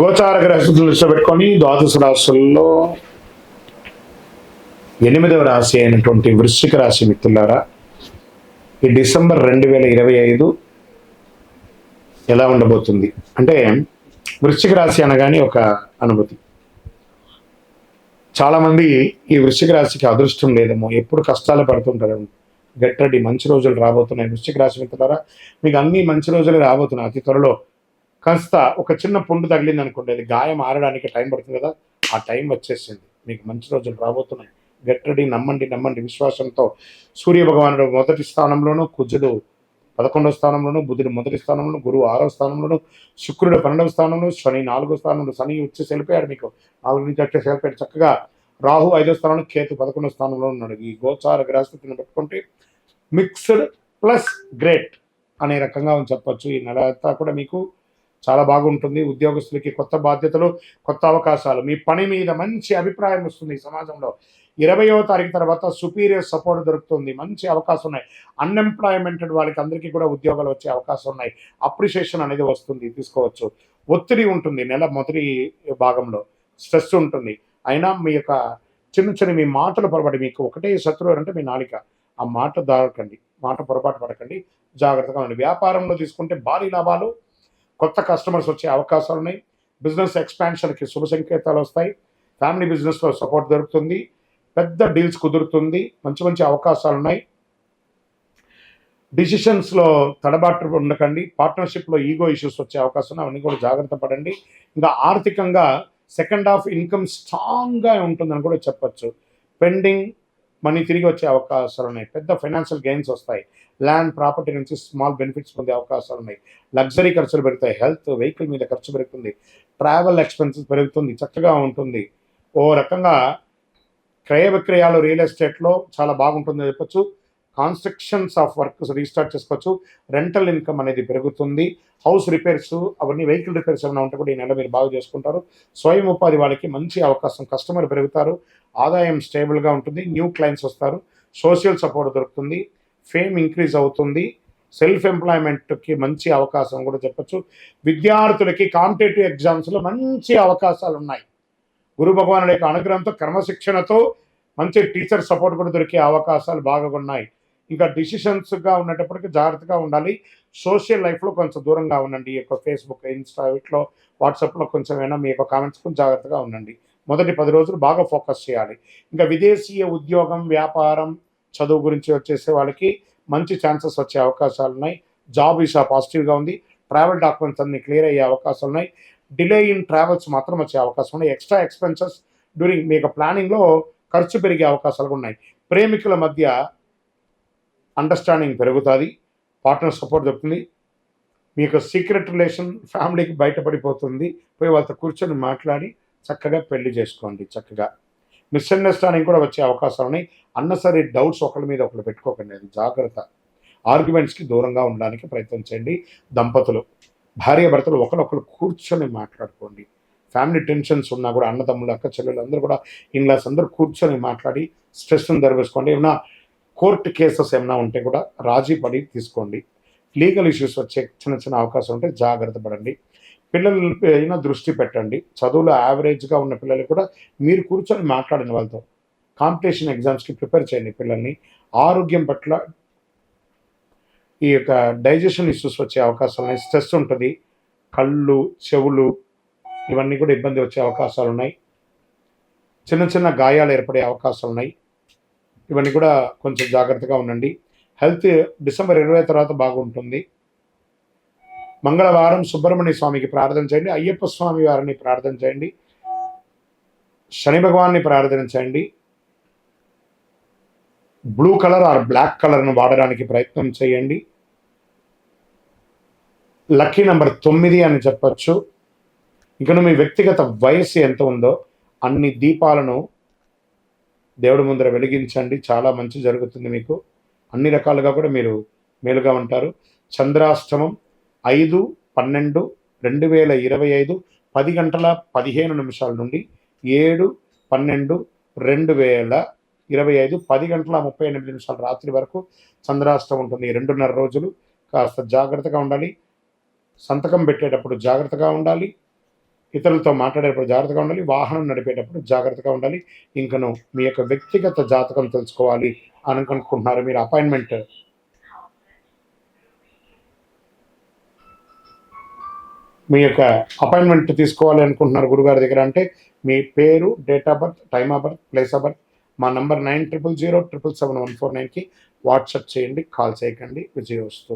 గోచార గ్రహస్థితులు దృష్టి పెట్టుకొని ద్వాదశ రాశుల్లో ఎనిమిదవ రాశి అయినటువంటి వృశ్చిక రాశి మిత్రులారా ఈ డిసెంబర్ రెండు వేల ఇరవై ఐదు ఎలా ఉండబోతుంది? అంటే వృశ్చిక రాశి అనగానే ఒక అనుభూతి. చాలామంది ఈ వృశ్చిక రాశికి అదృష్టం లేదేమో ఎప్పుడు కష్టాలు పడుతుంటారు. గట్టడి మంచి రోజులు రాబోతున్నాయి. వృశ్చిక రాశి మిత్రులారా మీకు అన్ని మంచి రోజులు రాబోతున్నాయి. అతి త్వరలో కాస్త ఒక చిన్న పుండు తగిలింది అనుకోండి అది గాయం ఆరడానికి టైం పడుతుంది కదా ఆ టైం వచ్చేసింది. మీకు మంచి రోజులు రాబోతున్నాయి. గట్టడి నమ్మండి నమ్మండి. విశ్వాసంతో సూర్య భగవానుడు మొదటి స్థానంలోను కుజుడు పదకొండవ స్థానంలోను బుధుడు మొదటి స్థానంలోను గురువు ఆరో స్థానంలోను శుక్రుడు పన్నెండవ స్థానంలో శని నాలుగో స్థానంలో శని వచ్చి సెలిపోయాడు మీకు. నాలుగు నుంచి వచ్చేసి వెళ్ళిపోయాడు చక్కగా రాహు ఐదో స్థానంలో కేతు పదకొండవ స్థానంలో ఉన్నాడు. ఈ గోచార గ్రహస్థితిని పెట్టుకుంటే మిక్స్డ్ ప్లస్ గ్రేట్ అనే రకంగా చెప్పొచ్చు. ఈ నెల అంతా కూడా మీకు చాలా బాగుంటుంది. ఉద్యోగస్తులకి కొత్త బాధ్యతలు కొత్త అవకాశాలు. మీ పని మీద మంచి అభిప్రాయం వస్తుంది ఈ సమాజంలో. ఇరవయో తారీఖు తర్వాత సుపీరియర్ సపోర్ట్ దొరుకుతుంది. మంచి అవకాశం ఉన్నాయి. అన్ఎంప్లాయ్మెంటెడ్ వాళ్ళకి అందరికీ కూడా ఉద్యోగాలు వచ్చే అవకాశం ఉన్నాయి. అప్రిషియేషన్ అనేది వస్తుంది. తీసుకోవచ్చు. ఒత్తిడి ఉంటుంది నెల మొదటి భాగంలో. స్ట్రెస్ ఉంటుంది. అయినా మీ యొక్క చిన్న చిన్న మీ మాటలు పొరపాటు మీకు ఒకటే శత్రువు అంటే మీ నాలిక. ఆ మాట దారకండి. మాట పొరపాటు పడకండి. జాగ్రత్తగా ఉండండి. వ్యాపారంలో తీసుకుంటే భారీ లాభాలు కొత్త కస్టమర్స్ వచ్చే అవకాశాలు ఉన్నాయి బిజినెస్ ఎక్స్పాన్షన్కి శుభ సంకేతాలు వస్తాయి. ఫ్యామిలీ బిజినెస్లో సపోర్ట్ దొరుకుతుంది. పెద్ద డీల్స్ కుదురుతుంది. మంచి మంచి అవకాశాలు ఉన్నాయి డిసిషన్స్లో తడబాటు ఉండకండి. పార్ట్నర్షిప్లో ఈగో ఇష్యూస్ వచ్చే అవకాశం అవన్నీ కూడా జాగ్రత్త పడండి. ఇంకా ఆర్థికంగా సెకండ్ హాఫ్ ఇన్కమ్ స్ట్రాంగ్గా ఉంటుందని కూడా చెప్పచ్చు. పెండింగ్ మనీ తిరిగి వచ్చే అవకాశాలు ఉన్నాయి. పెద్ద ఫైనాన్షియల్ గెయిన్స్ వస్తాయి. ల్యాండ్ ప్రాపర్టీ నుంచి స్మాల్ బెనిఫిట్స్ పొందే అవకాశాలు ఉన్నాయి. లగ్జరీ ఖర్చులు పెరుగుతాయి. హెల్త్ వెహికల్ మీద ఖర్చు పెరుగుతుంది. ట్రావెల్ ఎక్స్పెన్సెస్ పెరుగుతుంది. చక్కగా ఉంటుంది. ఓ రకంగా క్రయ విక్రయాలు రియల్ ఎస్టేట్లో చాలా బాగుంటుంది చెప్పొచ్చు. కాన్స్ట్రక్షన్స్ ఆఫ్ వర్క్స్ రీస్టార్ట్ చేసుకోవచ్చు. రెంటల్ ఇన్కమ్ అనేది పెరుగుతుంది. హౌస్ రిపేర్స్ అవన్నీ వెహికల్ రిపేర్స్ ఏమైనా ఉంటే కూడా ఈ నెల మీరు బాగా చేసుకుంటారు. స్వయం ఉపాధి వాళ్ళకి మంచి అవకాశం కస్టమర్ పెరుగుతారు. ఆదాయం స్టేబుల్గా ఉంటుంది. న్యూ క్లయింట్స్ వస్తారు. సోషల్ సపోర్ట్ దొరుకుతుంది. ఫేమ్ ఇంక్రీజ్ అవుతుంది. సెల్ఫ్ ఎంప్లాయ్మెంట్కి మంచి అవకాశం కూడా చెప్పొచ్చు. విద్యార్థులకి కాంపిటేటివ్ ఎగ్జామ్స్లో మంచి అవకాశాలు ఉన్నాయి. గురు భగవానుడి యొక్క అనుగ్రహంతో క్రమశిక్షణతో మంచి టీచర్ సపోర్ట్ కూడా దొరికే అవకాశాలు బాగా ఉన్నాయి. ఇంకా డిసిషన్స్గా ఉండేటప్పటికి జాగ్రత్తగా ఉండాలి. సోషల్ లైఫ్లో కొంచెం దూరంగా ఉండండి. ఈ యొక్క ఫేస్బుక్ ఇన్స్టా వీటిలో వాట్సాప్లో కొంచెం ఏమైనా మీ యొక్క కామెంట్స్ కొంచెం జాగ్రత్తగా ఉండండి. మొదటి పది రోజులు బాగా ఫోకస్ చేయాలి. ఇంకా విదేశీయ ఉద్యోగం వ్యాపారం చదువు గురించి వచ్చేసే వాళ్ళకి మంచి ఛాన్సెస్ వచ్చే అవకాశాలు ఉన్నాయి. జాబ్ వీసా పాజిటివ్గా ఉంది. ట్రావెల్ డాక్యుమెంట్స్ అన్ని క్లియర్ అయ్యే అవకాశాలు ఉన్నాయి. డిలే ఇన్ ట్రావెల్స్ మాత్రం వచ్చే అవకాశం ఉన్నాయి. ఎక్స్ట్రా ఎక్స్పెన్సెస్ డ్యూరింగ్ మీ యొక్క ప్లానింగ్లో ఖర్చు పెరిగే అవకాశాలు ఉన్నాయి. ప్రేమికుల మధ్య అండర్స్టాండింగ్ పెరుగుతుంది పార్ట్నర్ సపోర్ట్ దొరుకుతుంది. మీ యొక్క సీక్రెట్ రిలేషన్ ఫ్యామిలీకి బయటపడిపోతుంది. పోయి వాళ్ళతో కూర్చొని మాట్లాడి చక్కగా పెళ్ళి చేసుకోండి చక్కగా. మిస్అండర్స్టాండింగ్ కూడా వచ్చే అవకాశాలు ఉన్నాయి. అన్నసరి డౌట్స్ ఒకరి మీద ఒకరు పెట్టుకోకండి. అది జాగ్రత్త. ఆర్గ్యుమెంట్స్కి దూరంగా ఉండడానికి ప్రయత్నం చేయండి. దంపతులు భార్య భర్తలు ఒకరొకరు కూర్చొని మాట్లాడుకోండి. ఫ్యామిలీ టెన్షన్స్ ఉన్నా కూడా అన్నదమ్ములు అక్క చెల్లెలు అందరూ కూడా ఇన్లాస్ అందరూ కూర్చొని మాట్లాడి స్ట్రెస్ని దరివేసుకోండి. ఏమన్నా కోర్టు కేసెస్ ఏమైనా ఉంటే కూడా రాజీ పడి తీసుకోండి. లీగల్ ఇష్యూస్ వచ్చే చిన్న చిన్న అవకాశం ఉంటే జాగ్రత్త పడండి. పిల్లల అయినా దృష్టి పెట్టండి. చదువులో యావరేజ్గా ఉన్న పిల్లలు కూడా మీరు కూర్చొని మాట్లాడిన వాళ్ళతో. కాంపిటీషన్ ఎగ్జామ్స్కి ప్రిపేర్ చేయండి పిల్లల్ని. ఆరోగ్యం పట్ల ఈ యొక్క డైజెషన్ ఇష్యూస్ వచ్చే అవకాశాలు ఉన్నాయి. స్ట్రెస్ ఉంటుంది. కళ్ళు చెవులు ఇవన్నీ కూడా ఇబ్బంది వచ్చే అవకాశాలు ఉన్నాయి. చిన్న చిన్న గాయాలు ఏర్పడే అవకాశాలు ఉన్నాయి. ఇవన్నీ కూడా కొంచెం జాగ్రత్తగా ఉండండి. హెల్త్ డిసెంబర్ ఇరవై తర్వాత బాగుంటుంది. మంగళవారం సుబ్రహ్మణ్య స్వామికి ప్రార్థన చేయండి. అయ్యప్ప స్వామి వారిని ప్రార్థన చేయండి. శని భగవాన్ని ప్రార్థించండి బ్లూ కలర్ ఆర్ బ్లాక్ కలర్ను వాడడానికి ప్రయత్నం చేయండి. లక్కీ నెంబర్ తొమ్మిది అని చెప్పచ్చు. ఇకను మీ వ్యక్తిగత వయస్సు ఎంత ఉందో అన్ని దీపాలను దేవుడి ముందర వెలిగించండి. చాలా మంచి జరుగుతుంది మీకు. అన్ని రకాలుగా కూడా మీరు మేలుగా ఉంటారు. చంద్రాష్టమం ఐదు పన్నెండు రెండు వేల ఇరవై ఐదు పది గంటల పదిహేను నిమిషాల నుండి ఏడు పన్నెండు రెండు వేల ఇరవై ఐదు పది గంటల ముప్పై ఎనిమిది నిమిషాల రాత్రి వరకు చంద్రాష్టమం ఉంటుంది. రెండున్నర రోజులు కాస్త జాగ్రత్తగా ఉండాలి. సంతకం పెట్టేటప్పుడు జాగ్రత్తగా ఉండాలి. ఇతరులతో మాట్లాడేటప్పుడు జాగ్రత్తగా ఉండాలి వాహనం నడిపేటప్పుడు జాగ్రత్తగా ఉండాలి. ఇంకను మీ యొక్క వ్యక్తిగత జాతకం తెలుసుకోవాలి అని అనుకుంటున్నారు. మీరు అపాయింట్మెంట్ మీ యొక్క అపాయింట్మెంట్ తీసుకోవాలి అనుకుంటున్నారు గురుగారి దగ్గర అంటే మీ పేరు date of birth time of birth place of birth మా number nine triple zero triple seven one four నైన్కి వాట్సాప్ చేయండి కాల్ చేయకండి. విజయవస్తు.